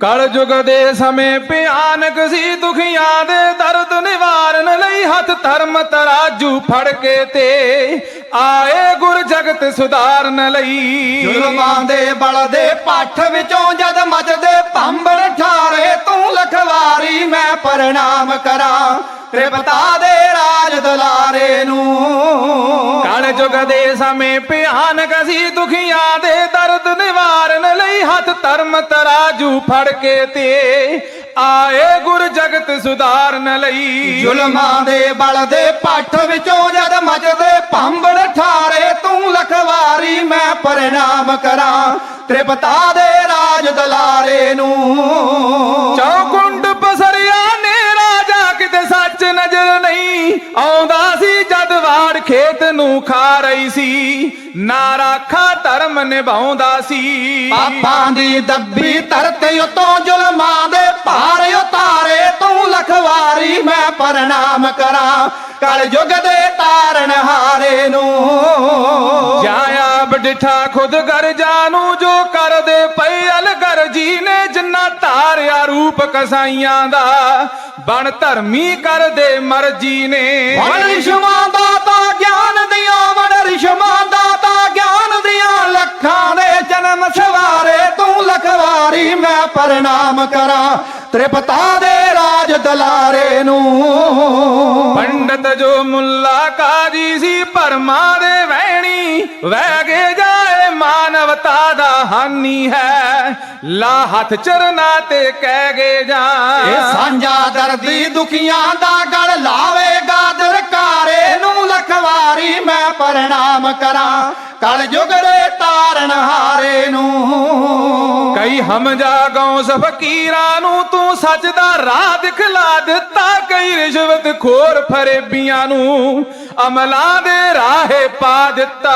ਕਲ ਯੁਗ ਦੇ ਸਮੇਂ ਭਿਆਨਕ ਸੀ ਦੁਖੀਆਂ ਦੇ ਦਰਦ ਨਿਵਾਰਨ ਲਈ ਹੱਥ ਧਰਮ ਤਰਾਜੂ ਫੜ ਕੇ ਤੇ ਆਏ ਗੁਰ ਜਗਤ ਸੁਧਾਰਨ ਲਈ। ਜ਼ੁਲਮਾਂ ਦੇ ਬਲ ਦੇ ਪੱਠ ਵਿੱਚੋਂ ਜਦ ਮੱਚਦੇ ਭੰਬੜ ਠਾਰੇ, ਤੂੰ ਲਖਵਾਰੀ ਮੈਂ ਪ੍ਰਣਾਮ ਕਰਾਂ। ਤ੍ਰਿਪਤਾ ਦੇ ਰਾਜ ਦੁਲਾਰੇ ਨੂੰ। ਕਲ ਯੁਗ ਦੇ ਸਮੇਂ ਭਿਆਨਕ ਸੀ ਦੁਖੀਆਂ ਦੇ ਦਰਦ ਨਿਵਾਰਨ ਲਈ ਹੱਥ ਧਰਮ ਤਰਾਜੂ ਫੜ ਕੇ ਤੇ ਆਏ ਗੁਰ ਜਗਤ ਸੁਧਾਰਨ ਲਈ। ਜ਼ੁਲਮਾਂ ਦੇ ਬਲ ਦੇ ਪੱਠ ਵਿੱਚੋਂ ਜਦ ਮੱਚਦੇ ਭੰਬੜ ਠਾਰੇ ਤੂੰ ਲਖਵਾਰੀ ਮੈਂ ਪ੍ਰਣਾਮ ਕਰਾਂ। ਤ੍ਰਿਪਤਾ ਦੇ ਰਾਜ ਦੁਲਾਰੇ ਨੂੰ। ਚੌਕੁੰਡ ਆਉਂਦਾ ਸੀ ਜਦ ਵਾੜ ਖੇਤ ਨੂੰ ਖਾ ਰਹੀ ਸੀ। ਨਾ ਰਾਖਾ ਧਰਮ ਨਿਭਾਉਂਦਾ ਸੀ। ਪਾਪਾਂ ਦੀ ਦੱਬੀ ਧਰਤੀ ਉਤੋਂ ਜ਼ੁਲਮਾਂ ਦੇ ਭਾਰ ਉਤਾਰੇ। ਤੂੰ ਲਖਵਾਰੀ ਮੈਂ ਪ੍ਰਣਾਮ ਕਰਾਂ। ਕਲ ਯੁਗ ਦੇ ਤਾਰਨ ਹਾਰੇ ਨੂੰ। ਜਾਇਆ ਬਡਿਠਾ ਖੁਦ ਗਰਜਾ ਨੂੰ ਜੋ ਕਰਦੇ ਪਏ ਅਲਗਰ ਜੀ ਜਿੰਨਾ ਧਾਰਿਆ ਰੂਪ ਕਸਾਈਆਂ ਦਾ, ਬਣ ਧਰਮੀ ਕਰਦੇ ਮਰਜ਼ੀ ਨੇ। ਵਣ ਰਿਸ਼ਮਾਂ ਦਾਤਾ ਗਿਆਨ ਦਿਆਂ, ਵਣ ਰਿਸ਼ਮਾਂ ਦਾਤਾ ਗਿਆਨ ਦਿਆਂ, ਲੱਖਾਂ ਦੇ ਜਨਮ ਸਵਾਰੇ ਤੂੰ ਲਖਵਾਰੀ ਮੈਂ ਪ੍ਰਣਾਮ ਕਰਾਂ। ਤ੍ਰਿਪਤਾ ਦੇ ਰਾਜ ਦਲਾਰੇ ਨੂੰ। ਪੰਡਤ ਜੋ ਮੁੱਲਾ ਕਾਜੀ ਸੀ ਪਰਮਾ ਦੇ ਵਹਿਣੀ ਵਹਿਗੇ ਜਾਏ ਮਾਨਵਤਾ ਦਾ ਹਾਨੀ ਹੈ। ਲਾ ਹੱਥ ਚਰਨਾ ਤੇ ਕਹਿ ਗੇ ਜਾ। ਇਹ ਸਾਂਝਾ ਦਰਦੀ ਦੁਖੀਆਂ ਦਾ ਗਲ ਲਾਵੇਗਾ ਦਰਕਾਰੇ ਨੂੰ ਲਖਵਾਰੀ ਮੈਂ ਪ੍ਰਣਾਮ ਕਰਾਂ। ਕਲ ਯੁਗ ਦੇ ਤਾਰਨ ਹਾਰੇ ਨੂੰ। ਕਈ ਹਮਜਾ ਗੌਸ ਫਕੀਰਾਂ ਨੂੰ ਤੂੰ ਸੱਚ ਦਾ ਰਾਹ ਦਿਖਲਾ ਦਿੱਤਾ ਕਈ ਰਿਸ਼ਵਤ ਖੋਰ ਫਰੇਬੀਆਂ ਨੂੰ ਅਮਲਾਂ ਦੇ ਰਾਹੇ ਪਾ ਦਿੱਤਾ।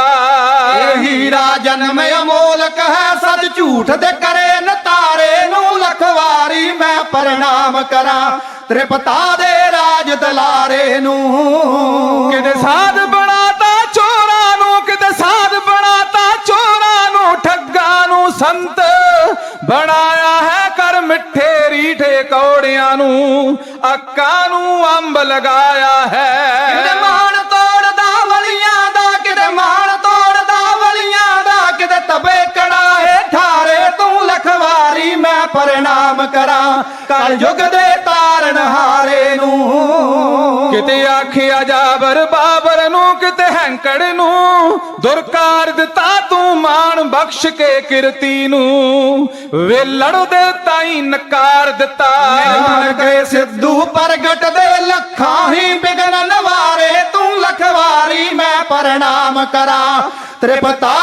ਇਹ ਹੀਰਾ ਜਨਮ ਅਮੋਲਕ ਹੈ ਸੱਚ ਝੂਠ ਦੇ ਕਰੇ ਨਤਾਰੇ ਨੂੰ ਲਖਵਾਰੀ ਮੈਂ ਪ੍ਰਣਾਮ ਕਰਾਂ ਤ੍ਰਿਪਤਾ ਦੇ ਰਾਜ ਦਲਾਰੇ ਨੂੰ। ਕਿਤੇ ਸਾਧ ਬਣਾਤਾ ਚੋਰਾਂ ਨੂੰ ਕਿਤੇ ਸਾਧ ਬਣਾਤਾ ਚੋਰਾਂ ਨੂੰ ਠੱਗਾਂ ਨੂੰ ਸੰਤ ਬਣਾਇਆ ਹੈ ਕਰ ਮਿੱਠੇ ਰੀਠੇ ਕੌੜਿਆਂ ਨੂੰ ਅੱਕਾਂ ਨੂੰ ਅੰਬ ਲਗਾਇਆ ਕਿਤੇ ਹੈ ਮਾਣ ਤੋੜਦਾ ਵਲੀਆਂ ਦਾ, ਕਿਤੇ ਮਾਣ ਤੋੜਦਾ ਵਲੀਆਂ ਦਾ, ਕਿਤੇ ਤਬੇ ਕੜਾਏ ਠਾਰੇ ਤੂੰ ਲਖਵਾਰੀ, ਮੈਂ ਪ੍ਰਣਾਮ ਕਰਾਂ। ਕਲ ਯੁਗ ਦੇ ਤਾਰਨ ਹਾਰੇ ਨੂੰ। ਕਿਤੇ ਆਖਿਆ ਜਾਬਰ ਬਾਬਰ ਨੂੰ, ਕਿਤੇ ਹੈਂਕੜ ਨੂੰ। ਦੁਰਕਾਰ ਦਿੱਤਾ ਤੂੰ ਮਾਣ, ਬਖਸ਼ ਕੇ ਕਿਰਤੀ ਨੂੰ। ਵੇ ਲੜਦੇ ਤਾਈ ਨਕਾਰ ਦਿੱਤਾ। ਬਣ ਸਿੱਧੂ ਪ੍ਰਗਟ ਦੇ ਲੱਖਾਂ ਹੀ ਬਿਗਨ ਨਵਾਰੇ। ਤੂੰ ਲਖਵਾਰੀ ਮੈਂ ਪ੍ਰਣਾਮ ਕਰਾਂ। ਤ੍ਰਿਪਤਾ